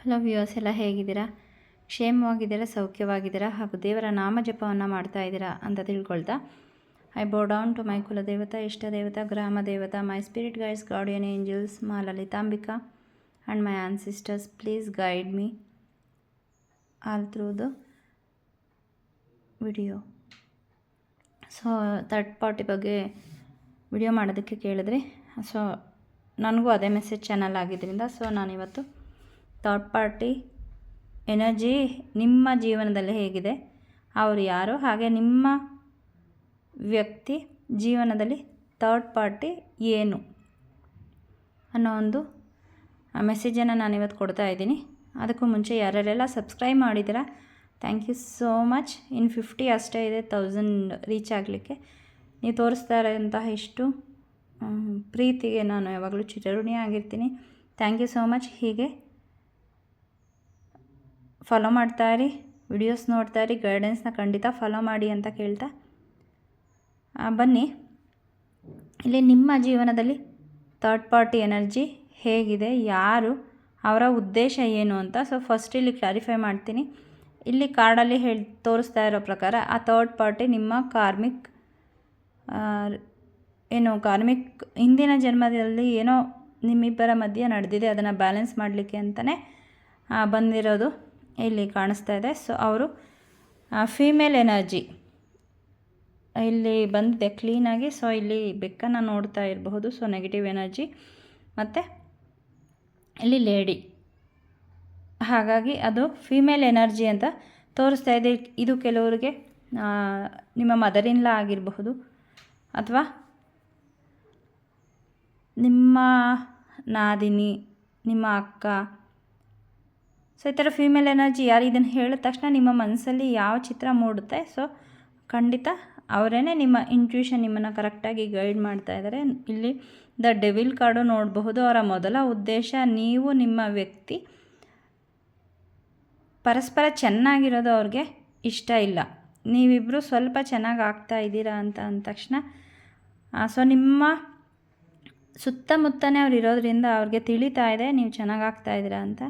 Hello viewers ಎಲ್ಲ ಹೇಗಿದ್ದೀರಾ? ಕ್ಷೇಮವಾಗಿದ್ದೀರಾ? ಸೌಖ್ಯವಾಗಿದ್ದೀರಾ? ಹಾಗೂ ದೇವರ ನಾಮ ಜಪವನ್ನು ಮಾಡ್ತಾ ಇದ್ದೀರಾ ಅಂತ ತಿಳ್ಕೊಳ್ತಾ? ಐ ಬೋ ಡೌನ್ ಟು ಮೈ ಕುಲದೇವತಾ ಇಷ್ಟ ದೇವತಾ ಗ್ರಾಮ ದೇವತಾ my spirit guides guardian angels Maa Lalithambika and my ancestors please guide me all through the video so third party ಬಗ್ಗೆ ವಿಡಿಯೋ ಮಾಡೋದಕ್ಕೆ ಕೇಳಿದ್ರಿ ಸೊ ನನಗೂ ಅದೇ ಮೆಸೇಜ್ ಚಾನಲ್ ಆಗಿದ್ದರಿಂದ ಸೊ ನಾನಿವತ್ತು ಥರ್ಡ್ ಪಾರ್ಟಿ ಎನರ್ಜಿ ನಿಮ್ಮ ಜೀವನದಲ್ಲಿ ಹೇಗಿದೆ? ಅವರು ಯಾರು ಹಾಗೆ ನಿಮ್ಮ ವ್ಯಕ್ತಿ ಜೀವನದಲ್ಲಿ ಥರ್ಡ್ ಪಾರ್ಟಿ ಏನು? ಅನ್ನೋ ಒಂದು ಮೆಸೇಜನ್ನು ನಾನಿವತ್ತು ಕೊಡ್ತಾ ಇದ್ದೀನಿ. ಅದಕ್ಕೂ ಮುಂಚೆ ಯಾರ್ಯಾರೆಲ್ಲ ಸಬ್ಸ್ಕ್ರೈಬ್ ಮಾಡಿದ್ದೀರಾ? Thank you so much in fifty ಅಷ್ಟೇ ಇದೆ ತೌಸಂಡ್ ರೀಚ್ ಆಗಲಿಕ್ಕೆ. ನೀವು ತೋರಿಸ್ತಾ ಇರೋಂತಹ ಇಷ್ಟು ಪ್ರೀತಿಗೆ ನಾನು ಯಾವಾಗಲೂ ಚಿರಋಣಿ ಆಗಿರ್ತೀನಿ ಥ್ಯಾಂಕ್ ಯು ಸೋ ಮಚ್ ಹೀಗೆ ಫಾಲೋ ಮಾಡ್ತಾ ಇರಿ. ವಿಡಿಯೋಸ್ ನೋಡ್ತಾ ಇರಿ. ಗೈಡೆನ್ಸ್ನ ಖಂಡಿತ ಫಾಲೋ ಮಾಡಿ ಅಂತ ಕೇಳ್ತಾ. ಬನ್ನಿ. ಇಲ್ಲಿ ನಿಮ್ಮ ಜೀವನದಲ್ಲಿ ಥರ್ಡ್ ಪಾರ್ಟಿ ಎನರ್ಜಿ ಹೇಗಿದೆ? ಯಾರು? ಅವರ ಉದ್ದೇಶ ಏನು ಅಂತ ಸೊ ಫಸ್ಟ್ ಇಲ್ಲಿ ಕ್ಲಾರಿಫೈ ಮಾಡ್ತೀನಿ. ಇಲ್ಲಿ ಕಾರ್ಡಲ್ಲಿ ಹೇಳಿ, ತೋರಿಸ್ತಾ ಇರೋ ಪ್ರಕಾರ ಆ ಥರ್ಡ್ ಪಾರ್ಟಿ ನಿಮ್ಮ ಕಾರ್ಮಿಕ್ ಏನು ಕಾರ್ಮಿಕ್ ಹಿಂದಿನ ಜನ್ಮದಲ್ಲಿ ಏನೋ ನಿಮ್ಮಿಬ್ಬರ ಮಧ್ಯೆ ನಡೆದಿದೆ. ಅದನ್ನು ಬ್ಯಾಲೆನ್ಸ್ ಮಾಡಲಿಕ್ಕೆ ಅಂತಲೇ ಬಂದಿರೋದು. ಇಲ್ಲಿ ಕಾಣಿಸ್ತಾ ಇದೆ. ಸೊ ಅವರು ಫೀಮೇಲ್ ಎನರ್ಜಿ ಇಲ್ಲಿ ಬಂದಿದೆ ಕ್ಲೀನಾಗಿ ಸೊ ಇಲ್ಲಿ ಬೆಕ್ಕನ್ನು ನೋಡ್ತಾ ಇರಬಹುದು. ಸೊ ನೆಗೆಟಿವ್ ಎನರ್ಜಿ ಮತ್ತು ಇಲ್ಲಿ ಲೇಡಿ ಹಾಗಾಗಿ ಅದು ಫೀಮೇಲ್ ಎನರ್ಜಿ ಅಂತ ತೋರಿಸ್ತಾ ಇದೆ. ಇದು ಕೆಲವರಿಗೆ ನಿಮ್ಮ ಮದರಿನ್ಲ ಆಗಿರಬಹುದು ಅಥವಾ ನಿಮ್ಮ ನಾದಿನಿ, ನಿಮ್ಮ ಅಕ್ಕ ಸೊ ಈ ಥರ ಫೀಮೇಲ್ ಎನರ್ಜಿ ಯಾರು ಇದನ್ನು ಹೇಳಿದ ತಕ್ಷಣ ನಿಮ್ಮ ಮನಸ್ಸಲ್ಲಿ ಯಾವ ಚಿತ್ರ ಮೂಡುತ್ತೆ? ಸೊ ಖಂಡಿತ ಅವರೇ ನಿಮ್ಮ ಇಂಟ್ಯೂಷನ್ ನಿಮ್ಮನ್ನು ಕರೆಕ್ಟಾಗಿ ಗೈಡ್ ಮಾಡ್ತಾ ಇದ್ದಾರೆ ಇಲ್ಲಿ ದ ಡೆವಿಲ್ ಕಾರ್ಡು ನೋಡಬಹುದು. ಅವರ ಮೊದಲ ಉದ್ದೇಶ ನೀವು ನಿಮ್ಮ ವ್ಯಕ್ತಿ ಪರಸ್ಪರ ಚೆನ್ನಾಗಿರೋದು ಅವ್ರಿಗೆ ಇಷ್ಟ ಇಲ್ಲ. ನೀವಿಬ್ಬರು ಸ್ವಲ್ಪ ಚೆನ್ನಾಗಿ ಆಗ್ತಾ ಇದ್ದೀರಾ ಅಂತ ಅಂದ ತಕ್ಷಣ ಸೊ ನಿಮ್ಮ ಸುತ್ತಮುತ್ತನೇ ಅವ್ರು ಇರೋದ್ರಿಂದ ಅವ್ರಿಗೆ ತಿಳಿತಾ ಇದೆ, ನೀವು ಚೆನ್ನಾಗಿ ಆಗ್ತಾ ಇದ್ದೀರಾ ಅಂತ.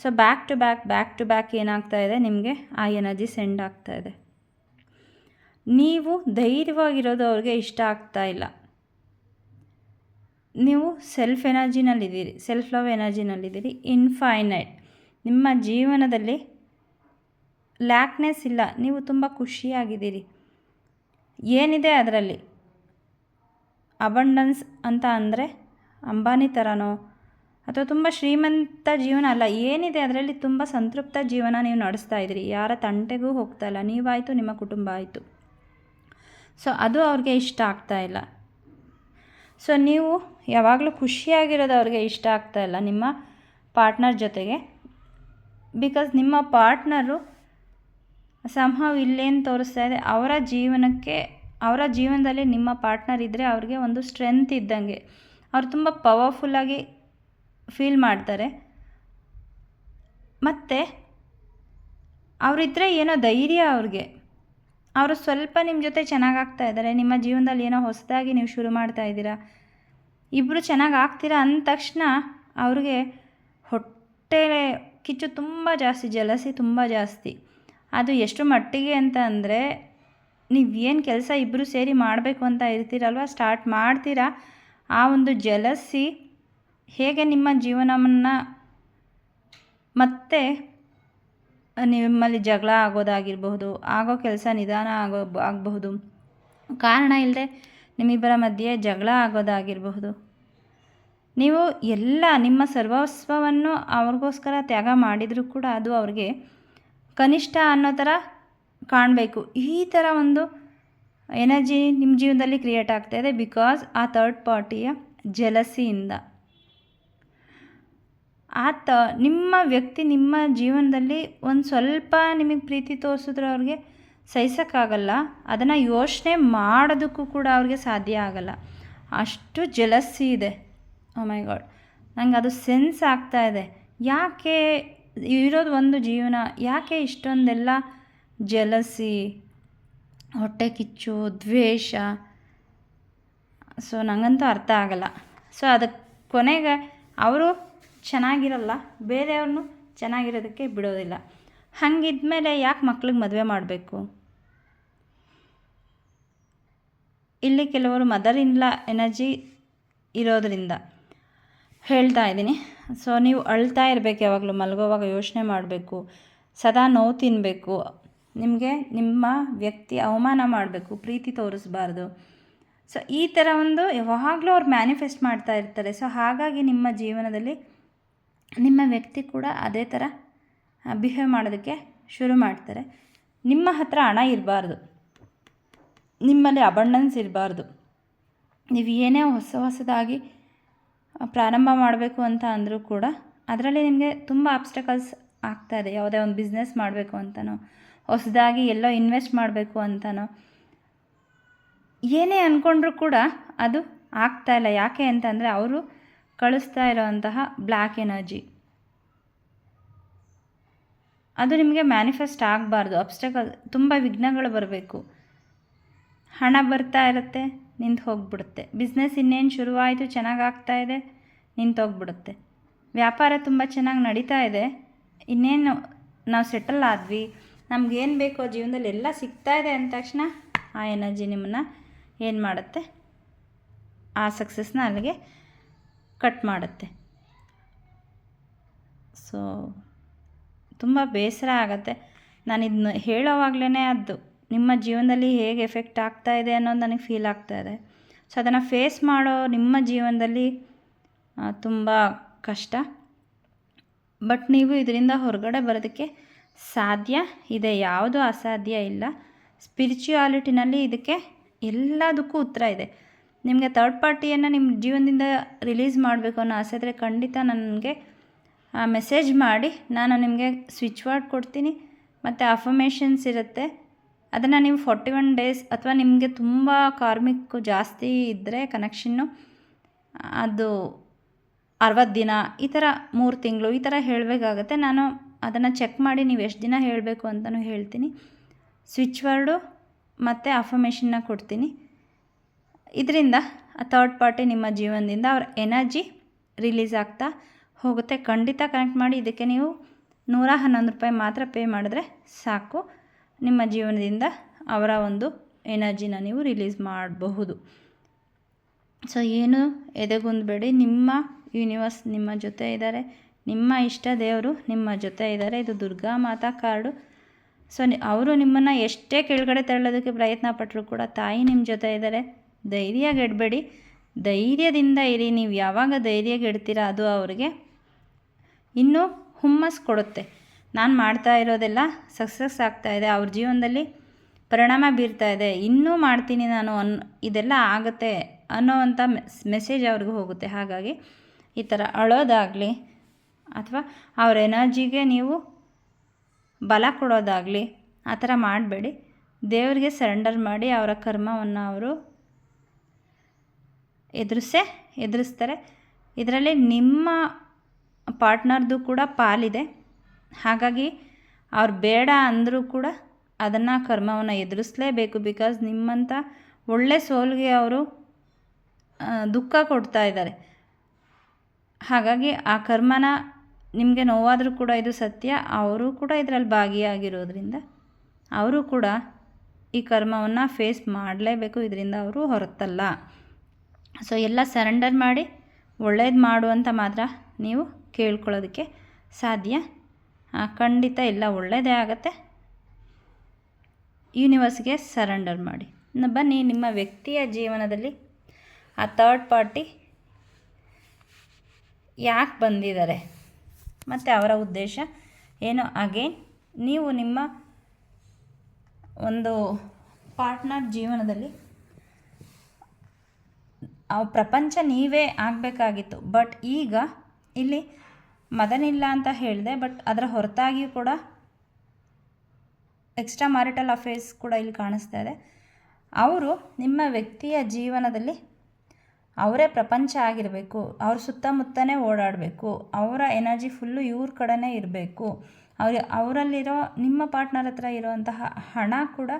So back to back back to back ಏನಾಗ್ತಾ ಇದೆ? ನಿಮಗೆ ಆ ಎನರ್ಜಿ ಸೆಂಡ್ ಆಗ್ತಾ ಇದೆ. ನೀವು ಧೈರ್ಯವಾಗಿರೋದು ಅವ್ರಿಗೆ ಇಷ್ಟ ಆಗ್ತಾ ಇಲ್ಲ. ನೀವು ಸೆಲ್ಫ್ ಎನರ್ಜಿನಲ್ಲಿದ್ದೀರಿ ಸೆಲ್ಫ್ ಲವ್ ಎನರ್ಜಿನಲ್ಲಿದ್ದೀರಿ ಇನ್ಫೈನೈಟ್ ನಿಮ್ಮ ಜೀವನದಲ್ಲಿ ಲ್ಯಾಕ್ನೆಸ್ ಇಲ್ಲ, ನೀವು ತುಂಬ ಖುಷಿಯಾಗಿದ್ದೀರಿ. ಏನಿದೆ ಅದರಲ್ಲಿ? ಅಬಂಡನ್ಸ್ ಅಂತ ಅಂದರೆ ಅಂಬಾನಿ ಥರನೋ ಅಥವಾ ತುಂಬ ಶ್ರೀಮಂತ ಜೀವನ ಅಲ್ಲ, ಏನಿದೆ ಅದರಲ್ಲಿ ತುಂಬ ಸಂತೃಪ್ತ ಜೀವನ ನೀವು ನಡೆಸ್ತಾ ಇದ್ದೀರಿ. ಯಾರ ತಂಟೆಗೂ ಹೋಗ್ತಾ ಇಲ್ಲ. ನೀವಾಯಿತು, ನಿಮ್ಮ ಕುಟುಂಬ ಆಯಿತು. ಸೊ ಅದು ಅವ್ರಿಗೆ ಇಷ್ಟ ಆಗ್ತಾ ಇಲ್ಲ. ಸೊ ನೀವು ಯಾವಾಗಲೂ ಖುಷಿಯಾಗಿರೋದು ಅವ್ರಿಗೆ ಇಷ್ಟ ಆಗ್ತಾ ಇಲ್ಲ ನಿಮ್ಮ ಪಾರ್ಟ್ನರ್ ಜೊತೆಗೆ. ಬಿಕಾಸ್ ನಿಮ್ಮ ಪಾರ್ಟ್ನರು ಸಂಹವ್ ಇಲ್ಲೇನು ತೋರಿಸ್ತಾ ಇದೆ. ಅವರ ಜೀವನಕ್ಕೆ, ಅವರ ಜೀವನದಲ್ಲಿ ನಿಮ್ಮ ಪಾರ್ಟ್ನರ್ ಇದ್ದರೆ ಅವ್ರಿಗೆ ಒಂದು ಸ್ಟ್ರೆಂತ್ ಇದ್ದಂಗೆ. ಅವ್ರು ತುಂಬ ಪವರ್ಫುಲ್ಲಾಗಿ ಫೀಲ್ ಮಾಡ್ತಾರೆ. ಮತ್ತು ಅವರಿದ್ದರೆ ಏನೋ ಧೈರ್ಯ ಅವ್ರಿಗೆ. ಅವರು ಸ್ವಲ್ಪ ನಿಮ್ಮ ಜೊತೆ ಚೆನ್ನಾಗಿ ಆಗ್ತಾ ಇದ್ದಾರೆ ನಿಮ್ಮ ಜೀವನದಲ್ಲಿ ಏನೋ ಹೊಸದಾಗಿ ನೀವು ಶುರು ಮಾಡ್ತಾ ಇದ್ದೀರಾ ಇಬ್ಬರು ಚೆನ್ನಾಗಿ ಆಗ್ತೀರಾ ಅಂದ ತಕ್ಷಣ ಅವ್ರಿಗೆ ಹೊಟ್ಟೆ ಕಿಚ್ಚು ತುಂಬ ಜಾಸ್ತಿ, ಜಲಸಿ ತುಂಬ ಜಾಸ್ತಿ. ಅದು ಎಷ್ಟು ಮಟ್ಟಿಗೆ ಅಂತ ಅಂದರೆ ನೀವು ಏನು ಕೆಲಸ ಇಬ್ಬರು ಸೇರಿ ಮಾಡಬೇಕು ಅಂತ ಇರ್ತೀರಲ್ವ, ಸ್ಟಾರ್ಟ್ ಮಾಡ್ತೀರಾ, ಆ ಒಂದು ಜಲಸಿ ಹೇಗೆ ನಿಮ್ಮ ಜೀವನವನ್ನು ಮತ್ತೆ ನಿಮ್ಮಲ್ಲಿ ಜಗಳ ಆಗೋದಾಗಿರಬಹುದು, ಆಗೋ ಕೆಲಸ ನಿಧಾನ ಆಗೋ ಆಗಬಹುದು. ಕಾರಣ ಇಲ್ಲದೆ ನಿಮ್ಮಿಬ್ಬರ ಮಧ್ಯೆ ಜಗಳ ಆಗೋದಾಗಿರಬಹುದು. ನೀವು ಎಲ್ಲ ನಿಮ್ಮ ಸರ್ವಸ್ವವನ್ನು ಅವ್ರಿಗೋಸ್ಕರ ತ್ಯಾಗ ಮಾಡಿದರೂ ಕೂಡ ಅದು ಅವ್ರಿಗೆ ಕನಿಷ್ಠ ಅನ್ನೋ ಥರ ಕಾಣಬೇಕು. ಈ ಥರ ಒಂದು ಎನರ್ಜಿ ನಿಮ್ಮ ಜೀವನದಲ್ಲಿ ಕ್ರಿಯೇಟ್ ಆಗ್ತಾಯಿದೆ ಬಿಕಾಸ್ ಆ ಥರ್ಡ್ ಪಾರ್ಟಿಯ ಜಲಸಿಯಿಂದ. ಆತ ನಿಮ್ಮ ವ್ಯಕ್ತಿ ನಿಮ್ಮ ಜೀವನದಲ್ಲಿ ಒಂದು ಸ್ವಲ್ಪ ನಿಮಗೆ ಪ್ರೀತಿ ತೋರಿಸಿದ್ರೆ ಅವ್ರಿಗೆ ಸಹಿಸೋಕ್ಕಾಗಲ್ಲ. ಅದನ್ನು ಯೋಚನೆ ಮಾಡೋದಕ್ಕೂ ಕೂಡ ಅವ್ರಿಗೆ ಸಾಧ್ಯ ಆಗಲ್ಲ. ಅಷ್ಟು ಜಲಸ್ಸಿ ಇದೆ. ಮೈ ಗಾಡ್ ನಂಗೆ ಅದು ಸೆನ್ಸ್ ಆಗ್ತಾ ಇದೆ. ಯಾಕೆ ಇರೋದು ಒಂದು ಜೀವನ, ಯಾಕೆ ಇಷ್ಟೊಂದೆಲ್ಲ ಜಲಸಿ ಹೊಟ್ಟೆ ಕಿಚ್ಚು, ದ್ವೇಷ? ಸೊ ನನಗಂತೂ ಅರ್ಥ ಆಗಲ್ಲ. ಸೊ ಅದಕ್ಕೆ ಕೊನೆಗೆ ಅವರು ಚೆನ್ನಾಗಿರಲ್ಲ, ಬೇರೆಯವ್ರನ್ನೂ ಚೆನ್ನಾಗಿರೋದಕ್ಕೆ ಬಿಡೋದಿಲ್ಲ. ಹಂಗಿದ್ಮೇಲೆ ಯಾಕೆ ಮಕ್ಳಿಗೆ ಮದುವೆ ಮಾಡಬೇಕು? ಇಲ್ಲಿ ಕೆಲವರು ಮದರ್ ಇನ್ಲ ಎನರ್ಜಿ ಇರೋದರಿಂದ ಹೇಳ್ತಾ ಇದ್ದೀನಿ. ಸೊ ನೀವು ಅಳ್ತಾ ಇರಬೇಕು ಯಾವಾಗಲೂ, ಮಲಗೋವಾಗ ಯೋಚನೆ ಮಾಡಬೇಕು. ಸದಾ ನೋವು ತಿನ್ನಬೇಕು ನಿಮಗೆ ನಿಮ್ಮ ವ್ಯಕ್ತಿ ಅವಮಾನ ಮಾಡಬೇಕು, ಪ್ರೀತಿ ತೋರಿಸ್ಬಾರ್ದು. ಸೊ ಈ ಥರ ಒಂದು ಯಾವಾಗಲೂ ಅವ್ರು ಮ್ಯಾನಿಫೆಸ್ಟ್ ಮಾಡ್ತಾ ಇರ್ತಾರೆ. ಸೊ ಹಾಗಾಗಿ ನಿಮ್ಮ ಜೀವನದಲ್ಲಿ ನಿಮ್ಮ ವ್ಯಕ್ತಿ ಕೂಡ ಅದೇ ಥರ ಬಿಹೇವ್ ಮಾಡೋದಕ್ಕೆ ಶುರು ಮಾಡ್ತಾರೆ. ನಿಮ್ಮ ಹತ್ರ ಹಣ ಇರಬಾರ್ದು. ನಿಮ್ಮಲ್ಲಿ ಅಬಂಡನ್ಸ್ ಇರಬಾರ್ದು. ನೀವು ಏನೇ ಹೊಸ ಹೊಸದಾಗಿ ಪ್ರಾರಂಭ ಮಾಡಬೇಕು ಅಂತ ಅಂದರೂ ಕೂಡ ಅದರಲ್ಲಿ ನಿಮಗೆ ತುಂಬ ಆಬ್ಸ್ಟಕಲ್ಸ್ ಇದೆ. ಯಾವುದೇ ಒಂದು ಬಿಸ್ನೆಸ್ ಮಾಡಬೇಕು ಅಂತನೋ, ಹೊಸದಾಗಿ ಎಲ್ಲೋ ಇನ್ವೆಸ್ಟ್ ಮಾಡಬೇಕು ಅಂತನೋ, ಏನೇ ಅಂದ್ಕೊಂಡ್ರೂ ಕೂಡ ಅದು ಆಗ್ತಾ ಇಲ್ಲ. ಯಾಕೆ ಅಂತಂದರೆ ಅವರು ಕಳಿಸ್ತಾ ಇರೋವಂತಹ ಬ್ಲ್ಯಾಕ್ ಎನರ್ಜಿ. ಅದು ನಿಮಗೆ ಮ್ಯಾನಿಫೆಸ್ಟ್ ಆಗಬಾರ್ದು. ಅಬ್ಸ್ಟಕಲ್ ತುಂಬ ವಿಘ್ನಗಳು ಬರಬೇಕು. ಹಣ ಬರ್ತಾ ಇರುತ್ತೆ, ನಿಂತು ಹೋಗ್ಬಿಡುತ್ತೆ. ಬಿಸ್ನೆಸ್ ಇನ್ನೇನು ಶುರುವಾಯಿತು, ಚೆನ್ನಾಗಿ ಆಗ್ತಾ ಇದೆ, ನಿಂತು ಹೋಗ್ಬಿಡುತ್ತೆ. ವ್ಯಾಪಾರ ತುಂಬ ಚೆನ್ನಾಗಿ ನಡೀತಾ ಇದೆ. ಇನ್ನೇನು ನಾವು ಸೆಟಲ್ ಆದ್ವಿ. ನಮಗೇನು ಬೇಕೋ ಜೀವನದಲ್ಲಿ ಎಲ್ಲ ಸಿಗ್ತಾ ಇದೆ ಅಂದ ತಕ್ಷಣ ಆ ಎನರ್ಜಿ ನಿಮ್ಮನ್ನು ಏನು ಮಾಡುತ್ತೆ? ಆ ಸಕ್ಸಸ್ನ ಅಲ್ಲಿಗೆ ಕಟ್ ಮಾಡುತ್ತೆ. ಸೊ ತುಂಬ ಬೇಸರ ಆಗುತ್ತೆ. ನಾನು ಇದನ್ನ ಹೇಳೋವಾಗಲೇ ಅದು, ನಿಮ್ಮ ಜೀವನದಲ್ಲಿ ಹೇಗೆ ಎಫೆಕ್ಟ್ ಆಗ್ತಾ ಇದೆ ಅನ್ನೋದು ನನಗೆ ಫೀಲ್ ಆಗ್ತಾ ಇದೆ. ಸೊ ಅದನ್ನು ಫೇಸ್ ಮಾಡೋ ನಿಮ್ಮ ಜೀವನದಲ್ಲಿ ತುಂಬ ಕಷ್ಟ. ಬಟ್ ನೀವು ಇದರಿಂದ ಹೊರಗಡೆ ಬರೋದಕ್ಕೆ ಸಾಧ್ಯ ಇದೆ, ಯಾವುದೂ ಅಸಾಧ್ಯ ಇಲ್ಲ. ಸ್ಪಿರಿಚುಯಾಲಿಟಿನಲ್ಲಿ ಇದಕ್ಕೆ ಎಲ್ಲದಕ್ಕೂ ಉತ್ತರ ಇದೆ. ನಿಮಗೆ ಥರ್ಡ್ ಪಾರ್ಟಿಯನ್ನು ನಿಮ್ಮ ಜೀವನದಿಂದ ರಿಲೀಸ್ ಮಾಡಬೇಕು ಅನ್ನೋ ಆಸೆ ಇದ್ದರೆ ಖಂಡಿತ ನನಗೆ ಮೆಸೇಜ್ ಮಾಡಿ. ನಾನು ನಿಮಗೆ ಸ್ವಿಚ್ ವರ್ಡ್ ಕೊಡ್ತೀನಿ. ಮತ್ತು ಅಫರ್ಮೇಷನ್ಸ್ ಇರುತ್ತೆ. ಅದನ್ನು ನೀವು ಫಾರ್ಟಿ ಒನ್ ಡೇಸ್ ಅಥವಾ ನಿಮಗೆ ತುಂಬ ಕಾರ್ಮಿಕ್ ಜಾಸ್ತಿ ಇದ್ದರೆ ಕನೆಕ್ಷನ್ನು ಅದು ಅರವತ್ತು ದಿನ, ಈ ಥರ ಮೂರು ತಿಂಗಳು, ಈ ಥರ ಹೇಳಬೇಕಾಗತ್ತೆ. ನಾನು ಅದನ್ನು ಚೆಕ್ ಮಾಡಿ ನೀವು ಎಷ್ಟು ದಿನ ಹೇಳಬೇಕು ಅಂತಲೂ ಹೇಳ್ತೀನಿ. ಸ್ವಿಚ್ ವರ್ಡು ಮತ್ತು ಅಫಮೇಷನ್ನ ಕೊಡ್ತೀನಿ. ಇದರಿಂದ ಥರ್ಡ್ ಪಾರ್ಟಿ ನಿಮ್ಮ ಜೀವನದಿಂದ ಅವ್ರ ಎನರ್ಜಿ ರಿಲೀಸ್ ಆಗ್ತಾ ಹೋಗುತ್ತೆ. ಖಂಡಿತ ಕನೆಕ್ಟ್ ಮಾಡಿ, ಇದಕ್ಕೆ ನೀವು ನೂರ ಹನ್ನೊಂದು ರೂಪಾಯಿ ಮಾತ್ರ ಪೇ ಮಾಡಿದ್ರೆ ಸಾಕು. ನಿಮ್ಮ ಜೀವನದಿಂದ ಅವರ ಒಂದು ಎನರ್ಜಿನ ನೀವು ರಿಲೀಸ್ ಮಾಡಬಹುದು. ಸೊ ಏನು ಎದೆಗುಂದಬೇಡಿ, ನಿಮ್ಮ ಯೂನಿವರ್ಸ್ ನಿಮ್ಮ ಜೊತೆ ಇದ್ದಾರೆ. ನಿಮ್ಮ ಇಷ್ಟ ದೇವರು ನಿಮ್ಮ ಜೊತೆ ಇದ್ದಾರೆ. ಇದು ದುರ್ಗಾ ಮಾತಾ ಕಾರ್ಡು. ಸೊ ಅವರು ನಿಮ್ಮನ್ನು ಎಷ್ಟೇ ಕೆಳಗಡೆ ತಳ್ಳೋದಕ್ಕೆ ಪ್ರಯತ್ನ ಪಟ್ಟರು ಕೂಡ ತಾಯಿ ನಿಮ್ಮ ಜೊತೆ ಇದ್ದಾರೆ. ಧೈರ್ಯಗೆಡಬೇಡಿ ಧೈರ್ಯದಿಂದ ಇರಿ. ನೀವು ಯಾವಾಗ ಧೈರ್ಯಗೆಡ್ತೀರ ಅದು ಅವ್ರಿಗೆ ಇನ್ನೂ ಹುಮ್ಮಸ್ ಕೊಡುತ್ತೆ. ನಾನು ಮಾಡ್ತಾ ಇರೋದೆಲ್ಲ ಸಕ್ಸಸ್ ಆಗ್ತಾ ಇದೆ. ಅವ್ರ ಜೀವನದಲ್ಲಿ ಪರಿಣಾಮ ಬೀರ್ತಾ ಇದೆ. ಇನ್ನೂ ಮಾಡ್ತೀನಿ ನಾನು ಅನ್, ಇದೆಲ್ಲ ಆಗುತ್ತೆ ಅನ್ನೋವಂಥ ಮೆಸೇಜ್ ಅವ್ರಿಗೂ ಹೋಗುತ್ತೆ. ಹಾಗಾಗಿ ಈ ಥರ ಅಳೋದಾಗಲಿ ಅಥವಾ ಅವ್ರ ಎನರ್ಜಿಗೆ ನೀವು ಬಲ ಕೊಡೋದಾಗಲಿ ಆ ಥರ ಮಾಡಬೇಡಿ. ದೇವರಿಗೆ ಸರೆಂಡರ್ ಮಾಡಿ ಅವರ ಕರ್ಮವನ್ನು ಅವರು ಎದುರಿಸೇ, ಎದುರಿಸ್ತಾರೆ. ಇದರಲ್ಲಿ ನಿಮ್ಮ ಪಾರ್ಟ್ನರ್ದು ಕೂಡ ಪಾಲಿದೆ. ಹಾಗಾಗಿ ಅವ್ರು ಬೇಡ ಅಂದರೂ ಕೂಡ ಅದನ್ನು ಕರ್ಮವನ್ನು ಎದುರಿಸಲೇಬೇಕು ಬಿಕಾಸ್ ನಿಮ್ಮಂಥ ಒಳ್ಳೆ ಸೋಲಿಗೆ ಅವರು ದುಃಖ ಕೊಡ್ತಾ ಇದ್ದಾರೆ. ಹಾಗಾಗಿ ಆ ಕರ್ಮನ ನಿಮಗೆ ನೋವಾದರೂ ಕೂಡ ಇದು ಸತ್ಯ. ಅವರು ಕೂಡ ಇದರಲ್ಲಿ ಭಾಗಿಯಾಗಿರೋದ್ರಿಂದ ಅವರು ಕೂಡ ಈ ಕರ್ಮವನ್ನು ಫೇಸ್ ಮಾಡಲೇಬೇಕು. ಇದರಿಂದ ಅವರು ಹೊರತಲ್ಲ. ಸೊ ಎಲ್ಲ ಸರೆಂಡರ್ ಮಾಡಿ ಒಳ್ಳೇದು ಮಾಡು ಅಂತ ಮಾತ್ರ ನೀವು ಕೇಳ್ಕೊಳ್ಳೋದಕ್ಕೆ ಸಾಧ್ಯ. ಖಂಡಿತ ಎಲ್ಲ ಒಳ್ಳೆಯದೇ ಆಗುತ್ತೆ. ಯೂನಿವರ್ಸ್ಗೆ ಸರೆಂಡರ್ ಮಾಡಿ. ಬನ್ನಿ, ನಿಮ್ಮ ವ್ಯಕ್ತಿಯ ಜೀವನದಲ್ಲಿ ಆ ಥರ್ಡ್ ಪಾರ್ಟಿ ಯಾಕೆ ಬಂದಿದ್ದಾರೆ? ಮತ್ತು ಅವರ ಉದ್ದೇಶ ಏನು? ಅಗೇನ್ ನೀವು ನಿಮ್ಮ ಒಂದು ಪಾರ್ಟ್ನರ್ ಜೀವನದಲ್ಲಿ ಆ ಪ್ರಪಂಚ ನೀವೇ ಆಗಬೇಕಾಗಿತ್ತು. ಬಟ್ ಈಗ ಇಲ್ಲಿ ಮದನಿಲ್ಲ ಅಂತ ಹೇಳಿದೆ ಬಟ್ ಅದರ ಹೊರತಾಗಿಯೂ ಕೂಡ ಎಕ್ಸ್ಟ್ರಾ ಮ್ಯಾರಿಟಲ್ ಅಫೇರ್ಸ್ ಕೂಡ ಇಲ್ಲಿ ಕಾಣಿಸ್ತಾ ಇದೆ. ಅವರು ನಿಮ್ಮ ವ್ಯಕ್ತಿಯ ಜೀವನದಲ್ಲಿ ಅವರೇ ಪ್ರಪಂಚ ಆಗಿರಬೇಕು, ಅವ್ರ ಸುತ್ತಮುತ್ತನೇ ಓಡಾಡಬೇಕು, ಅವರ ಎನರ್ಜಿ ಫುಲ್ಲು ಇವ್ರ ಕಡೆನೇ ಇರಬೇಕು, ಅವ್ರ, ಅವರಲ್ಲಿರೋ, ನಿಮ್ಮ ಪಾರ್ಟ್ನರ್ ಹತ್ರ ಇರೋವಂತಹ ಹಣ ಕೂಡ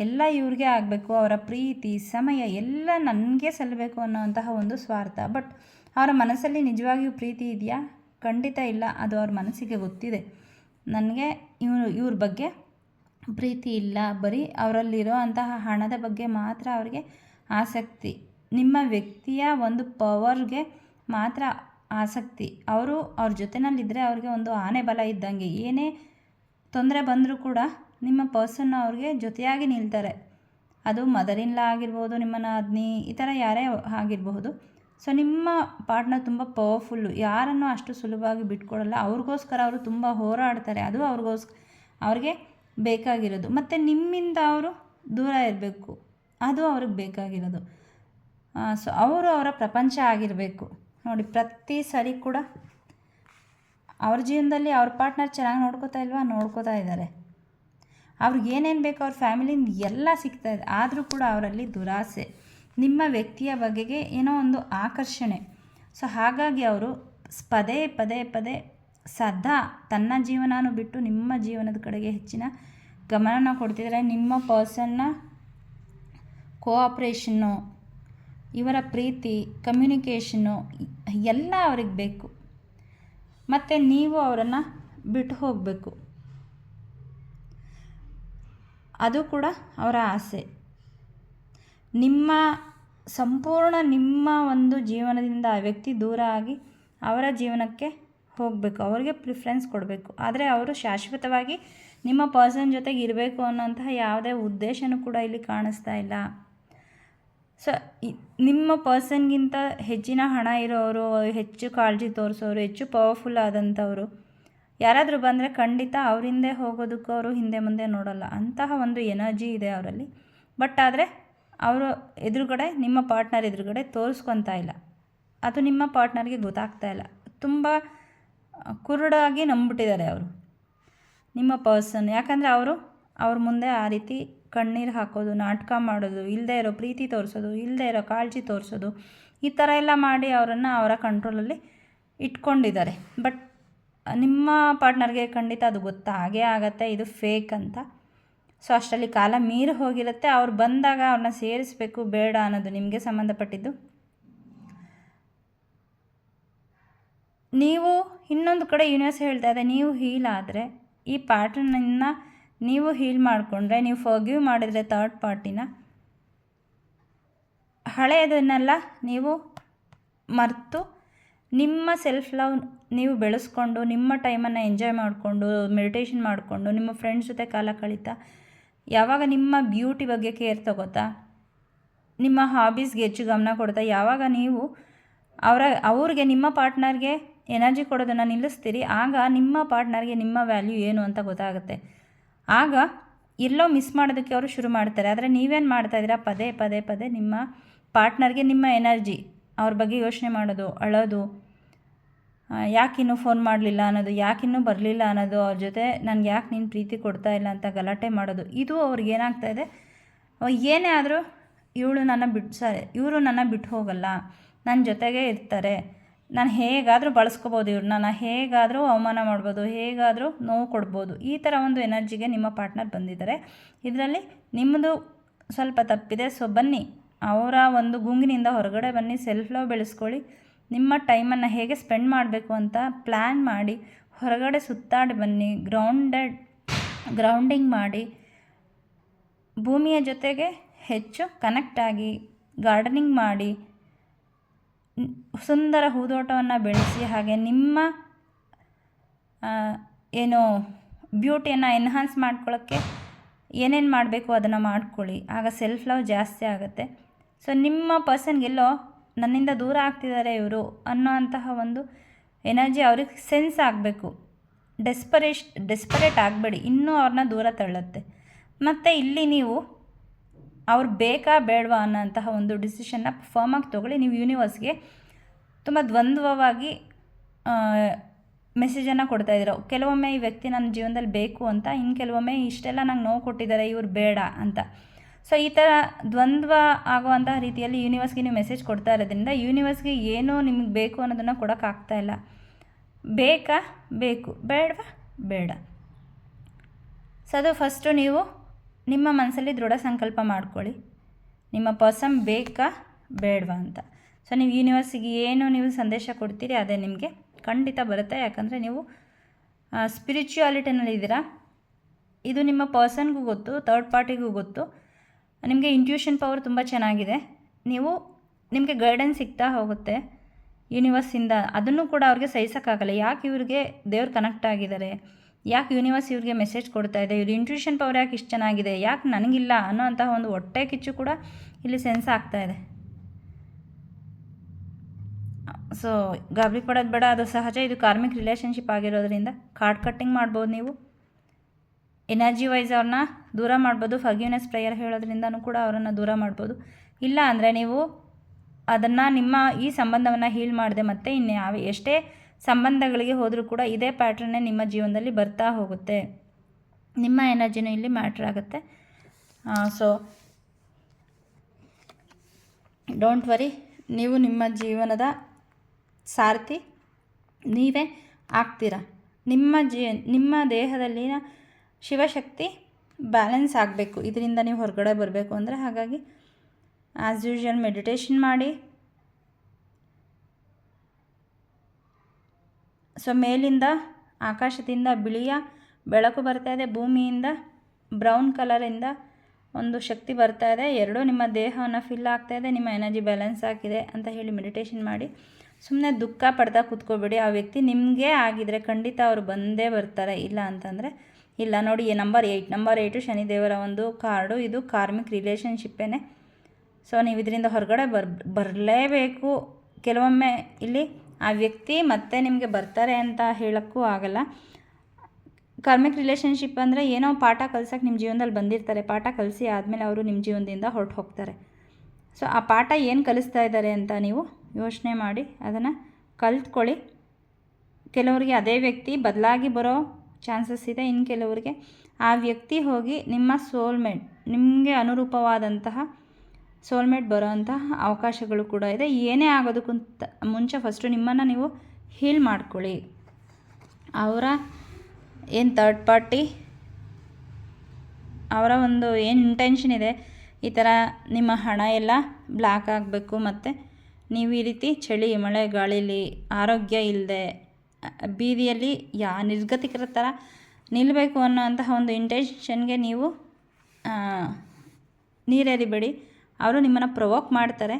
ಎಲ್ಲ ಇವ್ರಿಗೆ ಆಗಬೇಕು, ಅವರ ಪ್ರೀತಿ, ಸಮಯ ಎಲ್ಲ ನನಗೆ ಸಲ್ಲಬೇಕು ಅನ್ನೋವಂತಹ ಒಂದು ಸ್ವಾರ್ಥ. ಬಟ್ ಅವರ ಮನಸ್ಸಲ್ಲಿ ನಿಜವಾಗಿಯೂ ಪ್ರೀತಿ ಇದೆಯಾ? ಖಂಡಿತ ಇಲ್ಲ. ಅದು ಅವ್ರ ಮನಸ್ಸಿಗೆ ಗೊತ್ತಿದೆ. ನನಗೆ ಇವರು, ಇವ್ರ ಬಗ್ಗೆ ಪ್ರೀತಿ ಇಲ್ಲ. ಬರೀ ಅವರಲ್ಲಿರೋ ಅಂತಹ ಹಣದ ಬಗ್ಗೆ ಮಾತ್ರ ಅವರಿಗೆ ಆಸಕ್ತಿ. ನಿಮ್ಮ ವ್ಯಕ್ತಿಯ ಒಂದು ಪವರ್ಗೆ ಮಾತ್ರ ಆಸಕ್ತಿ. ಅವರು ಅವ್ರ ಜೊತೆನಲ್ಲಿದ್ದರೆ ಅವ್ರಿಗೆ ಒಂದು ಆನೆ ಬಲ ಇದ್ದಂಗೆ. ಏನೇ ತೊಂದರೆ ಬಂದರೂ ಕೂಡ ನಿಮ್ಮ ಪರ್ಸನ್ ಅವ್ರಿಗೆ ಜೊತೆಯಾಗಿ ನಿಲ್ತಾರೆ. ಅದು ಮದರ್ ಆಗಿರ್ಬೋದು, ನಿಮ್ಮ ನಾದಿನಿ, ಈ ಥರ ಯಾರೇ ಆಗಿರಬಹುದು ಸೊ, ನಿಮ್ಮ ಪಾರ್ಟ್ನರ್ ತುಂಬ ಪವರ್ಫುಲ್ಲು ಯಾರನ್ನು ಅಷ್ಟು ಸುಲಭವಾಗಿ ಬಿಟ್ಕೊಡಲ್ಲ. ಅವ್ರಿಗೋಸ್ಕರ ಅವರು ತುಂಬ ಹೋರಾಡ್ತಾರೆ. ಅದು ಅವ್ರಿಗೋಸ್ಕರ ಅವ್ರಿಗೆ ಬೇಕಾಗಿರೋದು. ಮತ್ತು ನಿಮ್ಮಿಂದ ಅವರು ದೂರ ಇರಬೇಕು. ಅದು ಅವ್ರಿಗೆ ಬೇಕಾಗಿರೋದು. ಸೊ, ಅವರು ಅವರ ಪ್ರಪಂಚ ಆಗಿರಬೇಕು. ನೋಡಿ, ಪ್ರತಿ ಸರಿ ಕೂಡ ಅವ್ರ ಜೀವನದಲ್ಲಿ ಅವ್ರ ಪಾರ್ಟ್ನರ್ ಚೆನ್ನಾಗಿ ನೋಡ್ಕೋತಾ ಇಲ್ವಾ? ನೋಡ್ಕೋತಾ ಇದ್ದಾರೆ. ಅವ್ರಿಗೆ ಏನೇನು ಬೇಕೋ ಅವ್ರ ಫ್ಯಾಮಿಲಿನ ಎಲ್ಲ ಸಿಗ್ತಾ ಇದೆ. ಆದರೂ ಕೂಡ ಅವರಲ್ಲಿ ದುರಾಸೆ. ನಿಮ್ಮ ವ್ಯಕ್ತಿಯ ಬಗೆಗೆ ಏನೋ ಒಂದು ಆಕರ್ಷಣೆ. ಸೊ ಹಾಗಾಗಿ ಅವರು ಪದೇ ಪದೇ ಪದೇ ಸದಾ ತನ್ನ ಜೀವನನೂ ಬಿಟ್ಟು ನಿಮ್ಮ ಜೀವನದ ಕಡೆಗೆ ಹೆಚ್ಚಿನ ಗಮನನ ಕೊಡ್ತಿದ್ದಾರೆ. ನಿಮ್ಮ ಪರ್ಸನ್ನ ಕೋಆಪ್ರೇಷನ್ನು ಇವರ ಪ್ರೀತಿ ಕಮ್ಯುನಿಕೇಷನ್ನು ಎಲ್ಲ ಅವ್ರಿಗೆ ಬೇಕು. ಮತ್ತು ನೀವು ಅವರನ್ನು ಬಿಟ್ಟು ಹೋಗಬೇಕು. ಅದು ಕೂಡ ಅವರ ಆಸೆ. ನಿಮ್ಮ, ಸಂಪೂರ್ಣ ನಿಮ್ಮ ಒಂದು ಜೀವನದಿಂದ ಆ ವ್ಯಕ್ತಿ ದೂರ ಆಗಿ ಅವರ ಜೀವನಕ್ಕೆ ಹೋಗಬೇಕು, ಅವರಿಗೆ ಪ್ರಿಫರೆನ್ಸ್ ಕೊಡಬೇಕು. ಆದರೆ ಅವರು ಶಾಶ್ವತವಾಗಿ ನಿಮ್ಮ ಪರ್ಸನ್ ಜೊತೆಗೆ ಇರಬೇಕು ಅನ್ನೋಂತಹ ಯಾವುದೇ ಉದ್ದೇಶನೂ ಕೂಡ ಇಲ್ಲಿ ಕಾಣಿಸ್ತಾ ಇಲ್ಲ. ಸೊ ನಿಮ್ಮ ಪರ್ಸನ್ಗಿಂತ ಹೆಚ್ಚಿನ ಹಣ ಇರೋರು, ಹೆಚ್ಚು ಕಾಳಜಿ ತೋರಿಸೋರು, ಹೆಚ್ಚು ಪವರ್ಫುಲ್ ಆದಂಥವರು ಯಾರಾದರೂ ಬಂದರೆ ಖಂಡಿತ ಅವರಿಂದೇ ಹೋಗೋದಕ್ಕೂ ಅವರು ಹಿಂದೆ ಮುಂದೆ ನೋಡೋಲ್ಲ. ಅಂತಹ ಒಂದು ಎನರ್ಜಿ ಇದೆ ಅವರಲ್ಲಿ. ಬಟ್ ಆದರೆ ಅವರು ಎದುರುಗಡೆ, ನಿಮ್ಮ ಪಾರ್ಟ್ನರ್ ಎದುರುಗಡೆ ತೋರಿಸ್ಕೊತಾ ಇಲ್ಲ. ಅದು ನಿಮ್ಮ ಪಾರ್ಟ್ನರ್ಗೆ ಗೊತ್ತಾಗ್ತಾ ಇಲ್ಲ. ತುಂಬ ಕುರುಡಾಗಿ ನಂಬಿಬಿಟ್ಟಿದ್ದಾರೆ ಅವರು. ನಿಮ್ಮ ಪರ್ಸನ್. ಯಾಕಂದರೆ ಅವರು ಅವ್ರ ಮುಂದೆ ಆ ರೀತಿ ಕಣ್ಣೀರು ಹಾಕೋದು, ನಾಟಕ ಮಾಡೋದು ಇಲ್ಲದೆ ಇರೋ ಪ್ರೀತಿ ತೋರಿಸೋದು ಇಲ್ಲದೆ ಇರೋ ಕಾಳಜಿ ತೋರಿಸೋದು, ಈ ಥರ ಎಲ್ಲ ಮಾಡಿ ಅವರನ್ನು ಅವರ ಕಂಟ್ರೋಲಲ್ಲಿ ಇಟ್ಕೊಂಡಿದ್ದಾರೆ. ಬಟ್ ನಿಮ್ಮ ಪಾರ್ಟ್ನರ್ಗೆ ಖಂಡಿತ ಅದು ಗೊತ್ತಾ? ಹಾಗೇ ಆಗತ್ತೆ, ಇದು ಫೇಕ್ ಅಂತ. ಸೊ ಅಷ್ಟರಲ್ಲಿ ಕಾಲ ಮೀರಿ ಹೋಗಿರುತ್ತೆ. ಅವ್ರು ಬಂದಾಗ ಅವ್ರನ್ನ ಸೇರಿಸಬೇಕು ಬೇಡ ಅನ್ನೋದು ನಿಮಗೆ ಸಂಬಂಧಪಟ್ಟಿದ್ದು. ನೀವು ಇನ್ನೊಂದು ಕಡೆ ಯೂನಿವರ್ಸ್ ಹೇಳ್ತಾ ಇದೆ, ನೀವು ಹೀಲ್ ಆದರೆ, ಈ ಪ್ಯಾಟರ್ನನ್ನ ನೀವು ಹೀಲ್ ಮಾಡಿಕೊಂಡ್ರೆ, ನೀವು ಫಗ್ಯೂ ಮಾಡಿದರೆ ಥರ್ಡ್ ಪಾರ್ಟಿನ ಹಳೆಯದನ್ನೆಲ್ಲ ನೀವು ಮರೆತು ನಿಮ್ಮ ಸೆಲ್ಫ್ ಲವ್ ನೀವು ಬೆಳೆಸ್ಕೊಂಡು, ನಿಮ್ಮ ಟೈಮನ್ನು ಎಂಜಾಯ್ ಮಾಡಿಕೊಂಡು ಮೆಡಿಟೇಷನ್ ಮಾಡಿಕೊಂಡು, ನಿಮ್ಮ ಫ್ರೆಂಡ್ಸ್ ಜೊತೆ ಕಾಲ ಕಳೀತಾ, ಯಾವಾಗ ನಿಮ್ಮ ಬ್ಯೂಟಿ ಬಗ್ಗೆ ಕೇರ್ ತಗೋತಾ, ನಿಮ್ಮ ಹಾಬೀಸ್ಗೆ ಹೆಚ್ಚು ಗಮನ ಕೊಡ್ತಾ, ಯಾವಾಗ ನೀವು ಅವರ, ಅವ್ರಿಗೆ, ನಿಮ್ಮ ಪಾರ್ಟ್ನರ್ಗೆ ಎನರ್ಜಿ ಕೊಡೋದನ್ನು ನಿಲ್ಲಿಸ್ತೀರಿ, ಆಗ ನಿಮ್ಮ ಪಾರ್ಟ್ನರ್ಗೆ ನಿಮ್ಮ ವ್ಯಾಲ್ಯೂ ಏನು ಅಂತ ಗೊತ್ತಾಗುತ್ತೆ. ಆಗ ಎಲ್ಲೋ ಮಿಸ್ ಮಾಡೋದಕ್ಕೆ ಅವರು ಶುರು ಮಾಡ್ತಾರೆ. ಆದರೆ ನೀವೇನು ಮಾಡ್ತಾಯಿದ್ದೀರಾ ಪದೇ ಪದೇ ಪದೇ ನಿಮ್ಮ ಪಾರ್ಟ್ನರ್ಗೆ ನಿಮ್ಮ ಎನರ್ಜಿ ಅವ್ರ ಬಗ್ಗೆ ಯೋಚನೆ ಮಾಡೋದು, ಅಳೋದು ಯಾಕಿನ್ನೂ ಫೋನ್ ಮಾಡಲಿಲ್ಲ ಅನ್ನೋದು, ಯಾಕಿನ್ನೂ ಬರಲಿಲ್ಲ ಅನ್ನೋದು, ಅವ್ರ ಜೊತೆ ನನಗೆ ಯಾಕೆ ನೀನು ಪ್ರೀತಿ ಕೊಡ್ತಾ ಇಲ್ಲ ಅಂತ ಗಲಾಟೆ ಮಾಡೋದು, ಇದು ಅವ್ರಿಗೆ ಏನಾಗ್ತಾ ಇದೆ? ಏನೇ ಆದರೂ ಇವಳು ನನ್ನ ಬಿಟ್ಟು ಇವರು ನನ್ನ ಬಿಟ್ಟು ಹೋಗಲ್ಲ ನನ್ನ ಜೊತೆಗೆ ಇರ್ತಾರೆ, ನಾನು ಹೇಗಾದರೂ ಬಳಸ್ಕೋಬೋದು ಇವ್ರನ್ನ ನಾನು ಹೇಗಾದರೂ ಅವಮಾನ ಮಾಡ್ಬೋದು, ಹೇಗಾದರೂ ನೋವು ಕೊಡ್ಬೋದು, ಈ ಥರ ಒಂದು ಎನರ್ಜಿಗೆ ನಿಮ್ಮ ಪಾರ್ಟ್ನರ್ ಬಂದಿದ್ದಾರೆ. ಇದರಲ್ಲಿ ನಿಮ್ಮದು ಸ್ವಲ್ಪ ತಪ್ಪಿದೆ, ಸೊ ಬನ್ನಿ. ಅವರ ಒಂದು ಗುಂಗಿನಿಂದ ಹೊರಗಡೆ ಬನ್ನಿ ಸೆಲ್ಫ್ ಲವ್ ಬೆಳೆಸ್ಕೊಳ್ಳಿ. ನಿಮ್ಮ ಟೈಮನ್ನು ಹೇಗೆ ಸ್ಪೆಂಡ್ ಮಾಡಬೇಕು ಅಂತ ಪ್ಲ್ಯಾನ್ ಮಾಡಿ, ಹೊರಗಡೆ ಸುತ್ತಾಡಿ ಬನ್ನಿ ಗ್ರೌಂಡೆಡ್ ಗ್ರೌಂಡಿಂಗ್ ಮಾಡಿ. ಭೂಮಿಯ ಜೊತೆಗೆ ಹೆಚ್ಚು ಕನೆಕ್ಟ್ ಆಗಿ ಗಾರ್ಡನಿಂಗ್ ಮಾಡಿ, ಸುಂದರ ಹೂದೋಟವನ್ನು ಬೆಳೆಸಿ, ಹಾಗೆ ನಿಮ್ಮ ಏನು ಬ್ಯೂಟಿಯನ್ನು ಎನ್ಹಾನ್ಸ್ ಮಾಡ್ಕೊಳ್ಳೋಕ್ಕೆ ಏನೇನು ಮಾಡಬೇಕು ಅದನ್ನು ಮಾಡ್ಕೊಳ್ಳಿ. ಆಗ ಸೆಲ್ಫ್ ಲವ್ ಜಾಸ್ತಿ ಆಗುತ್ತೆ. ಸೊ ನಿಮ್ಮ ಪರ್ಸನ್ಗೆಲ್ಲೋ ನನ್ನಿಂದ ದೂರ ಆಗ್ತಿದ್ದಾರೆ ಇವರು ಅನ್ನೋ ಅಂತಹ ಒಂದು ಎನರ್ಜಿ ಅವ್ರಿಗೆ ಸೆನ್ಸ್ ಆಗಬೇಕು. ಡೆಸ್ಪರೇಷ್ ಡೆಸ್ಪರೇಟ್ ಆಗಬೇಡಿ. ಇನ್ನೂ ಅವ್ರನ್ನ ದೂರ ತಳ್ಳುತ್ತೆ. ಮತ್ತು ಇಲ್ಲಿ ನೀವು ಅವ್ರು ಬೇಕಾ ಬೇಡವಾ ಅನ್ನೋಂತಹ ಒಂದು ಡಿಸಿಷನ್ನ ಫರ್ಮಾಗಿ ತೊಗೊಳ್ಳಿ. ನೀವು ಯೂನಿವರ್ಸ್ಗೆ ತುಂಬ ದ್ವಂದ್ವವಾಗಿ ಮೆಸೇಜನ್ನು ಕೊಡ್ತಾ ಇದ್ದೀರ. ಕೆಲವೊಮ್ಮೆ ಈ ವ್ಯಕ್ತಿ ನನ್ನ ಜೀವನದಲ್ಲಿ ಬೇಕು ಅಂತ ಇನ್ನು ಕೆಲವೊಮ್ಮೆ ಇಷ್ಟೆಲ್ಲ ನಂಗೆ ನೋವು ಕೊಟ್ಟಿದ್ದಾರೆ, ಇವ್ರು ಬೇಡ ಅಂತ. ಸೊ ಈ ಥರ ದ್ವಂದ್ವ ಆಗುವಂತಹ ರೀತಿಯಲ್ಲಿ ಯೂನಿವರ್ಸ್ಗೆ ನೀವು ಮೆಸೇಜ್ ಕೊಡ್ತಾ ಇರೋದ್ರಿಂದ ಯೂನಿವರ್ಸ್ಗೆ ಏನು ನಿಮಗೆ ಬೇಕು ಅನ್ನೋದನ್ನು ಕೊಡೋಕ್ಕಾಗ್ತಾ ಇಲ್ಲ. ಬೇಕಾ? ಬೇಕು. ಬೇಡವಾ? ಬೇಡ. ಸೊ ಅದು ಫಸ್ಟು ನೀವು ನಿಮ್ಮ ಮನಸ್ಸಲ್ಲಿ ದೃಢ ಸಂಕಲ್ಪ ಮಾಡ್ಕೊಳ್ಳಿ. ನಿಮ್ಮ ಪರ್ಸನ್ ಬೇಕಾ? ಬೇಡವಾ ಅಂತ. ಸೊ ನೀವು ಯೂನಿವರ್ಸಿಗೆ ಏನು ನೀವು ಸಂದೇಶ ಕೊಡ್ತೀರಿ ಅದೇ ನಿಮಗೆ ಖಂಡಿತ ಬರುತ್ತೆ. ಯಾಕಂದರೆ ನೀವು ಸ್ಪಿರಿಚುಯಾಲಿಟಿನಲ್ಲಿ ಇದ್ದೀರಾ ಇದು ನಿಮ್ಮ ಪರ್ಸನ್ಗೂ ಗೊತ್ತು ಥರ್ಡ್ ಪಾರ್ಟಿಗೂ ಗೊತ್ತು. ನಿಮಗೆ ಇಂಟ್ಯೂಷನ್ ಪವರ್ ತುಂಬ ಚೆನ್ನಾಗಿದೆ. ನೀವು ನಿಮಗೆ ಗೈಡೆನ್ಸ್ ಸಿಗ್ತಾ ಹೋಗುತ್ತೆ ಯೂನಿವರ್ಸಿಂದ ಅದನ್ನು ಕೂಡ ಅವ್ರಿಗೆ ಸಹಿಸೋಕ್ಕಾಗಲ್ಲ. ಯಾಕೆ ಇವ್ರಿಗೆ ದೇವ್ರು ಕನೆಕ್ಟ್ ಆಗಿದ್ದಾರೆ? ಯಾಕೆ ಯೂನಿವರ್ಸ್ ಇವ್ರಿಗೆ ಮೆಸೇಜ್ ಕೊಡ್ತಾ ಇದೆ? ಇವ್ರ ಇಂಟ್ಯೂಷನ್ ಪವರ್ ಯಾಕೆ ಇಷ್ಟು ಚೆನ್ನಾಗಿದೆ? ಯಾಕೆ ನನಗಿಲ್ಲ ಅನ್ನೋ ಅಂತಹ ಒಂದು ಹೊಟ್ಟೆ ಕಿಚ್ಚು ಕೂಡ ಇಲ್ಲಿ ಸೆನ್ಸ್ ಆಗ್ತಾ ಇದೆ. ಸೊ ಗಾಬರಿ ಪಡೋದು ಬೇಡ. ಅದು ಸಹಜ. ಇದು ಕಾರ್ಮಿಕ್ ರಿಲೇಷನ್ಶಿಪ್ ಆಗಿರೋದ್ರಿಂದ ಕಾರ್ಡ್ ಕಟ್ಟಿಂಗ್ ಮಾಡ್ಬೋದು ನೀವು. ಎನರ್ಜಿ ವೈಸ್ ಅವ್ರನ್ನ ದೂರ ಮಾಡ್ಬೋದು ಫರ್ಗಿವ್ನೆಸ್ ಪ್ರೇಯರ್ ಹೇಳೋದ್ರಿಂದನೂ ಕೂಡ ಅವರನ್ನು ದೂರ ಮಾಡ್ಬೋದು. ಇಲ್ಲ ಅಂದರೆ ನೀವು ಅದನ್ನು ನಿಮ್ಮ ಈ ಸಂಬಂಧವನ್ನು ಹೀಲ್ ಮಾಡಿದೆ ಮತ್ತು ಇನ್ನು ಯಾವ ಎಷ್ಟೇ ಸಂಬಂಧಗಳಿಗೆ ಹೋದರೂ ಕೂಡ ಇದೇ ಪ್ಯಾಟ್ರನ್ನೇ ನಿಮ್ಮ ಜೀವನದಲ್ಲಿ ಬರ್ತಾ ಹೋಗುತ್ತೆ. ನಿಮ್ಮ ಎನರ್ಜಿನೂ ಇಲ್ಲಿ ಮ್ಯಾಟ್ರ್ ಆಗುತ್ತೆ. ಸೊ ಡೋಂಟ್ ವರಿ ನೀವು ನಿಮ್ಮ ಜೀವನದ ಸಾರಥಿ ನೀವೇ ಆಗ್ತೀರಾ. ನಿಮ್ಮ ಜೀ, ನಿಮ್ಮ ದೇಹದಲ್ಲಿನ ಶಿವಶಕ್ತಿ ಬ್ಯಾಲೆನ್ಸ್ ಆಗಬೇಕು. ಇದರಿಂದ ನೀವು ಹೊರಗಡೆ ಬರಬೇಕು ಅಂದರೆ ಹಾಗಾಗಿ ಆ್ಯಸ್ ಯೂಶ್ವಲ್ ಮೆಡಿಟೇಷನ್ ಮಾಡಿ. ಸೊ ಮೇಲಿಂದ ಆಕಾಶದಿಂದ ಬಿಳಿಯ ಬೆಳಕು ಬರ್ತಾ ಇದೆ. ಭೂಮಿಯಿಂದ ಬ್ರೌನ್ ಕಲರಿಂದ ಒಂದು ಶಕ್ತಿ ಬರ್ತಾ ಇದೆ. ಎರಡೂ ನಿಮ್ಮ ದೇಹವನ್ನು ಫಿಲ್ ಆಗ್ತಾ ಇದೆ. ನಿಮ್ಮ ಎನರ್ಜಿ ಬ್ಯಾಲೆನ್ಸ್ ಆಗಿದೆ ಅಂತ ಹೇಳಿ ಮೆಡಿಟೇಷನ್ ಮಾಡಿ. ಸುಮ್ಮನೆ ದುಃಖ ಪಡ್ತಾ ಕೂತ್ಕೋಬೇಡಿ ಆ ವ್ಯಕ್ತಿ ನಿಮಗೆ ಆಗಿದ್ರೆ ಖಂಡಿತ ಅವರು ಬಂದೇ ಬರ್ತಾರೆ. ಇಲ್ಲ ಅಂತಂದರೆ ಇಲ್ಲ ನೋಡಿ ನಂಬರ್ ಏಯ್ಟ್ ನಂಬರ್ ಏಯ್ಟು ಶನಿದೇವರ ಒಂದು ಕಾರ್ಡು ಇದು ಕಾರ್ಮಿಕ್ ರಿಲೇಷನ್ಶಿಪ್ಪೇ ಸೊ ನೀವು ಇದರಿಂದ ಹೊರಗಡೆ ಬರ್, ಬರಲೇಬೇಕು. ಕೆಲವೊಮ್ಮೆ ಇಲ್ಲಿ ಆ ವ್ಯಕ್ತಿ ಮತ್ತೆ ನಿಮಗೆ ಬರ್ತಾರೆ ಅಂತ ಹೇಳೋಕ್ಕೂ ಆಗಲ್ಲ. ಕಾರ್ಮಿಕ್ ರಿಲೇಷನ್ಶಿಪ್ ಅಂದರೆ ಏನೋ ಪಾಠ ಕಲ್ಸೋಕೆ ನಿಮ್ಮ ಜೀವನದಲ್ಲಿ ಬಂದಿರ್ತಾರೆ. ಪಾಠ ಕಲಿಸಿ ಆದಮೇಲೆ ಅವರು ನಿಮ್ಮ ಜೀವನದಿಂದ ಹೊರಟು ಹೋಗ್ತಾರೆ. ಸೊ ಆ ಪಾಠ ಏನು ಕಲಿಸ್ತಾ ಇದ್ದಾರೆ ಅಂತ ನೀವು ಯೋಚನೆ ಮಾಡಿ, ಅದನ್ನು ಕಲ್ತ್ಕೊಳ್ಳಿ. ಕೆಲವರಿಗೆ ಅದೇ ವ್ಯಕ್ತಿ ಬದಲಾಗಿ ಬರೋ ಚಾನ್ಸಸ್ ಇದೆ ಇನ್ನು ಕೆಲವರಿಗೆ. ಆ ವ್ಯಕ್ತಿ ಹೋಗಿ ನಿಮ್ಮ ಸೋಲ್ಮೇಟ್, ನಿಮಗೆ ಅನುರೂಪವಾದಂತಹ ಸೋಲ್ಮೇಟ್ ಬರೋವಂತಹ ಅವಕಾಶಗಳು ಕೂಡ ಇದೆ. ಏನೇ ಆಗೋದಕ್ಕಿಂತ ಮುಂಚೆ ಫಸ್ಟು ನಿಮ್ಮನ್ನು ನೀವು ಹೀಲ್ ಮಾಡ್ಕೊಳ್ಳಿ. ಅವರ ಏನು ಥರ್ಡ್ ಪಾರ್ಟಿ ಅವರ ಒಂದು ಏನು ಇಂಟೆನ್ಷನ್ ಇದೆ, ಈ ಥರ ನಿಮ್ಮ ಹಣ ಎಲ್ಲ ಬ್ಲ್ಯಾಕ್ ಆಗಬೇಕು, ಮತ್ತು ನೀವು ಈ ರೀತಿ ಚಳಿ, ಮಳೆ, ಗಾಳಿಲಿ ಆರೋಗ್ಯ ಇಲ್ಲದೆ ಬೀದಿಯಲ್ಲಿ ಯಾ ನಿರ್ಗತಿಕರ ಥರ ನಿಲ್ಲಬೇಕು ಅನ್ನೋಂತಹ ಒಂದು ಇಂಟೆನ್ಷನ್ಗೆ ನೀವು ನೀರೆರಿಬೇಡಿ. ಅವರು ನಿಮ್ಮನ್ನು ಪ್ರವೋಕ್ ಮಾಡ್ತಾರೆ.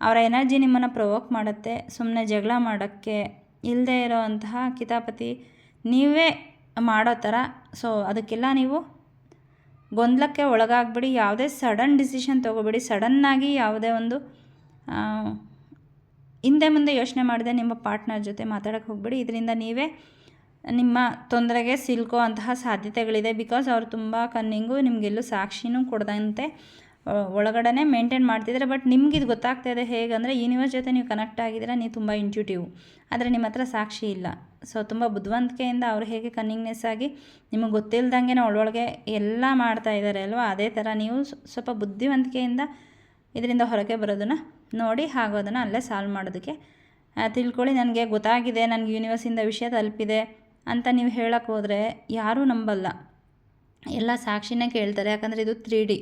ಅವರ ಎನರ್ಜಿ ನಿಮ್ಮನ್ನು ಪ್ರವೋಕ್ ಮಾಡುತ್ತೆ. ಸುಮ್ಮನೆ ಜಗಳ ಮಾಡೋಕ್ಕೆ ಇಲ್ಲದೆ ಇರೋವಂತಹ ಕಿತಾಪತಿ ನೀವೇ ಮಾಡೋ ಥರ ಸೊ ಅದಕ್ಕೆಲ್ಲ ನೀವು ಗೊಂದಲಕ್ಕೆ ಒಳಗಾಗಬೇಡಿ. ಯಾವುದೇ ಸಡನ್ ಡಿಸಿಷನ್ ತೊಗೋಬೇಡಿ. ಸಡನ್ನಾಗಿ ಯಾವುದೇ ಒಂದು ಹಿಂದೆ ಮುಂದೆ ಯೋಚನೆ ಮಾಡಿದೆ, ನಿಮ್ಮ ಪಾರ್ಟ್ನರ್ ಜೊತೆ ಮಾತಾಡೋಕ್ಕೆ ಹೋಗ್ಬೇಡಿ. ಇದರಿಂದ ನೀವೇ ನಿಮ್ಮ ತೊಂದರೆಗೆ ಸಿಲ್ಕೋ ಅಂತಹ ಸಾಧ್ಯತೆಗಳಿದೆ. ಬಿಕಾಸ್ ಅವರು ತುಂಬ ಕನ್ನಿಂಗು, ನಿಮಗೆಲ್ಲೂ ಸಾಕ್ಷಿನೂ ಕೊಡದಂತೆ ಒಳಗಡೆ ಮೇಂಟೈನ್ ಮಾಡ್ತಿದ್ದಾರೆ. ಬಟ್ ನಿಮ್ಗೆ ಇದು ಗೊತ್ತಾಗ್ತಾ ಇದೆ ಹೇಗಂದರೆ, ಯೂನಿವರ್ಸ್ ಜೊತೆ ನೀವು ಕನೆಕ್ಟ್ ಆಗಿದ್ದೀರಾ, ನೀವು ತುಂಬ ಇಂಟ್ಯೂಟಿವ್ ಆದರೆ ನಿಮ್ಮ ಹತ್ರ ಸಾಕ್ಷಿ ಇಲ್ಲ. ಸೊ, ತುಂಬ ಬುದ್ಧಿವಂತಿಕೆಯಿಂದ ಅವರು ಹೇಗೆ ಕನ್ನಿಂಗ್ನೆಸ್ ಆಗಿ ನಿಮಗೆ ಗೊತ್ತಿಲ್ದಂಗೆ ಒಳೊಳಗೆ ಎಲ್ಲ ಮಾಡ್ತಾ ಇದ್ದಾರೆ ಅಲ್ವಾ? ಅದೇ ಥರ ನೀವು ಸ್ವಲ್ಪ ಬುದ್ಧಿವಂತಿಕೆಯಿಂದ ಇದರಿಂದ ಹೊರಗೆ ಬರೋದನ್ನು ನೋಡಿ ಹಾಗೂ ಅದನ್ನು ಅಲ್ಲೇ ಸಾಲ್ವ್ ಮಾಡೋದಕ್ಕೆ. ತಿಳ್ಕೊಳ್ಳಿ, ನನಗೆ ಗೊತ್ತಾಗಿದೆ, ನನಗೆ ಯೂನಿವರ್ಸಿಂದ ವಿಷಯ ತಲುಪಿದೆ ಅಂತ ನೀವು ಹೇಳಕ್ಕೆ ಹೋದರೆ ಯಾರೂ ನಂಬಲ್ಲ. ಎಲ್ಲ ಸಾಕ್ಷಿನೇ ಕೇಳ್ತಾರೆ, ಯಾಕಂದರೆ ಇದು three D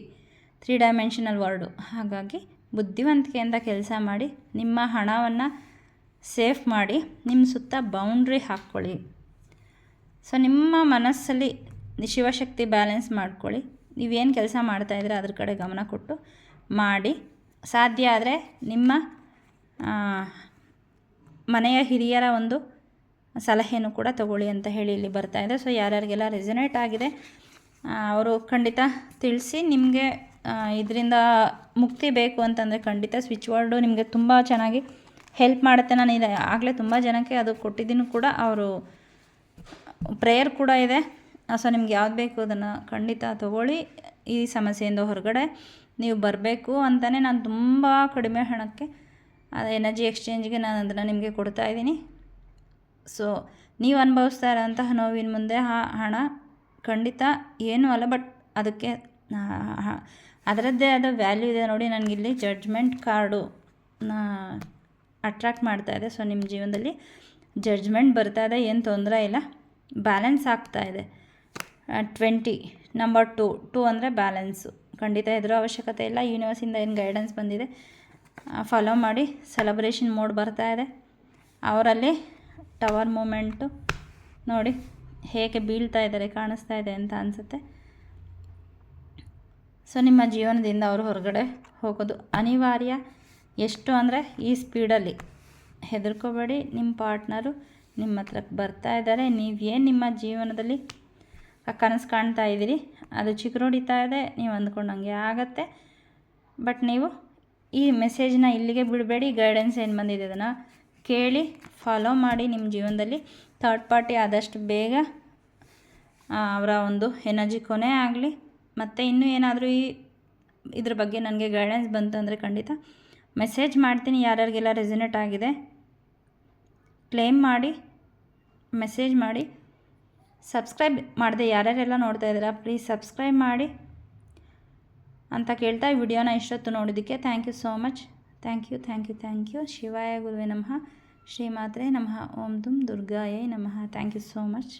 three dimensional world ಹಾಗಾಗಿ ಬುದ್ಧಿವಂತಿಕೆಯಿಂದ ಕೆಲಸ ಮಾಡಿ, ನಿಮ್ಮ ಹಣವನ್ನು ಸೇಫ್ ಮಾಡಿ ನಿಮ್ಮ ಸುತ್ತ ಬೌಂಡ್ರಿ ಹಾಕ್ಕೊಳ್ಳಿ. ಸೊ ನಿಮ್ಮ ಮನಸ್ಸಲ್ಲಿ ಶಿವಶಕ್ತಿ ಬ್ಯಾಲೆನ್ಸ್ ಮಾಡ್ಕೊಳ್ಳಿ. ನೀವೇನು ಕೆಲಸ ಮಾಡ್ತಾಯಿದ್ರೆ ಅದ್ರ ಕಡೆ ಗಮನ ಕೊಟ್ಟು ಮಾಡಿ. ಸಾಧ್ಯ ಆದರೆ ನಿಮ್ಮ ಮನೆಯ ಹಿರಿಯರ ಒಂದು ಸಲಹೆಯನ್ನು ಕೂಡ ತಗೊಳ್ಳಿ ಅಂತ ಹೇಳಿ ಇಲ್ಲಿ ಬರ್ತಾ ಇದೆ. ಸೊ, ಯಾರ್ಯಾರಿಗೆಲ್ಲ ರೆಸನೇಟ್ ಆಗಿದೆ ಅವರು ಖಂಡಿತ ತಿಳಿಸಿ. ನಿಮಗೆ ಇದರಿಂದ ಮುಕ್ತಿ ಬೇಕು ಅಂತಂದರೆ ಖಂಡಿತ ಸ್ವಿಚ್ ವರ್ಡು ನಿಮಗೆ ತುಂಬ ಚೆನ್ನಾಗಿ ಹೆಲ್ಪ್ ಮಾಡುತ್ತೆ. ನಾನು ಇದೆ ಆಗಲೇ ತುಂಬ ಜನಕ್ಕೆ ಅದು ಕೊಟ್ಟಿದ್ದೀನಿ ಕೂಡ. ಅವರು ಪ್ರೇಯರ್ ಕೂಡ ಇದೆ. ಸೊ, ನಿಮ್ಗೆ ಯಾವ್ದು ಬೇಕು ಅದನ್ನು ಖಂಡಿತ ತಗೊಳ್ಳಿ. ಈ ಸಮಸ್ಯೆಯಿಂದ ಹೊರಗಡೆ ನೀವು ಬರಬೇಕು ಅಂತಲೇ ನಾನು ತುಂಬ ಕಡಿಮೆ ಹಣಕ್ಕೆ ಎನರ್ಜಿ ಎಕ್ಸ್ಚೇಂಜ್ಗೆ ನಾನು ಅದನ್ನು ನಿಮಗೆ ಕೊಡ್ತಾ ಇದ್ದೀನಿ. ಸೊ ನೀವು ಅನುಭವಿಸ್ತಾ ಇರೋಂತಹ ನೋವಿನ ಮುಂದೆ ಆ ಹಣ ಖಂಡಿತ ಏನೂ ಅಲ್ಲ ಬಟ್ ಅದಕ್ಕೆ ಅದರದ್ದೇ ಆದ ವ್ಯಾಲ್ಯೂ ಇದೆ ನೋಡಿ ನನಗಿಲ್ಲಿ ಜಡ್ಜ್ಮೆಂಟ್ ಕಾರ್ಡು ಅಟ್ರಾಕ್ಟ್ ಮಾಡ್ತಾ ಇದೆ. ಸೊ ನಿಮ್ಮ ಜೀವನದಲ್ಲಿ ಜಡ್ಜ್ಮೆಂಟ್ ಬರ್ತಾ ಇದೆ, ಏನು ತೊಂದರೆ ಇಲ್ಲ. ಬ್ಯಾಲೆನ್ಸ್ ಆಗ್ತಾ ಇದೆ. ಟ್ವೆಂಟಿ ನಂಬರ್ ಟು ಟೂ ಅಂದರೆ ಬ್ಯಾಲೆನ್ಸು ಖಂಡಿತ ಎದುರು ಅವಶ್ಯಕತೆ ಇಲ್ಲ. ಯೂನಿವರ್ಸಿಂದ ಏನು ಗೈಡೆನ್ಸ್ ಬಂದಿದೆ ಫಾಲೋ ಮಾಡಿ. ಸೆಲೆಬ್ರೇಷನ್ ಮೋಡ್ ಬರ್ತಾ ಇದೆ. ಅವರಲ್ಲಿ ಟವರ್ ಮೂಮೆಂಟು ನೋಡಿ ಹೇಗೆ ಬೀಳ್ತಾ ಇದ್ದಾರೆ, ಕಾಣಿಸ್ತಾ ಇದೆ ಅಂತ ಅನಿಸುತ್ತೆ. ಸೊ ನಿಮ್ಮ ಜೀವನದಿಂದ ಅವರು ಹೊರಗಡೆ ಹೋಗೋದು ಅನಿವಾರ್ಯ. ಎಷ್ಟು ಅಂದರೆ ಈ ಸ್ಪೀಡಲ್ಲಿ ಹೆದರ್ಕೋಬೇಡಿ. ನಿಮ್ಮ ಪಾರ್ಟ್ನರು ನಿಮ್ಮ ಹತ್ರಕ್ಕೆ ಬರ್ತಾ ಇದ್ದಾರೆ. ನೀವೇನು ನಿಮ್ಮ ಜೀವನದಲ್ಲಿ ಕನಸು ಕಾಣ್ತಾ ಇದ್ದೀರಿ ಅದು ಚಿಗುರೊಡಿತಾ ಇದೆ, ನೀವು ಅಂದ್ಕೊಂಡಂಗೆ ಆಗತ್ತೆ. ಬಟ್ ನೀವು ಈ ಮೆಸೇಜ್ನ ಇಲ್ಲಿಗೆ ಬಿಡಬೇಡಿ ಗೈಡೆನ್ಸ್ ಏನು ಬಂದಿದೆ ಅದನ್ನು ಕೇಳಿ ಫಾಲೋ ಮಾಡಿ ನಿಮ್ಮ ಜೀವನದಲ್ಲಿ ಥರ್ಡ್ ಪಾರ್ಟಿ ಆದಷ್ಟು ಬೇಗ ಅವರ ಒಂದು ಎನರ್ಜಿ ಕೊನೆ ಆಗಲಿ. ಮತ್ತು ಇನ್ನೂ ಏನಾದರೂ ಈ ಇದ್ರ ಬಗ್ಗೆ ನನಗೆ ಗೈಡೆನ್ಸ್ ಬಂತು ಅಂದರೆ ಖಂಡಿತ ಮೆಸೇಜ್ ಮಾಡ್ತೀನಿ, ಯಾರ್ಯಾರಿಗೆಲ್ಲ ರೆಸಿನೇಟ್ ಆಗಿದೆ. ಕ್ಲೇಮ್ ಮಾಡಿ ಮೆಸೇಜ್ ಮಾಡಿ. ಸಬ್ಸ್ಕ್ರೈಬ್ ಮಾಡಿದೆ ಯಾರ್ಯಾರೆಲ್ಲ ನೋಡ್ತಾ ಇದ್ದೀರಾ ಪ್ಲೀಸ್ ಸಬ್ಸ್ಕ್ರೈಬ್ ಮಾಡಿ ಅಂತ ಕೇಳ್ತಾ ಈ ವಿಡಿಯೋನ ಇಷ್ಟೊತ್ತು ನೋಡೋದಕ್ಕೆ thank you so much thank you thank you thank you ಶಿವಾಯ ಗುರುವೆ ನಮಃ. ಶ್ರೀಮಾತ್ರೆ ನಮಃ. ಓಂ ದುಮ್ ದುರ್ಗಾಯೇ ನಮಃ. Thank you so much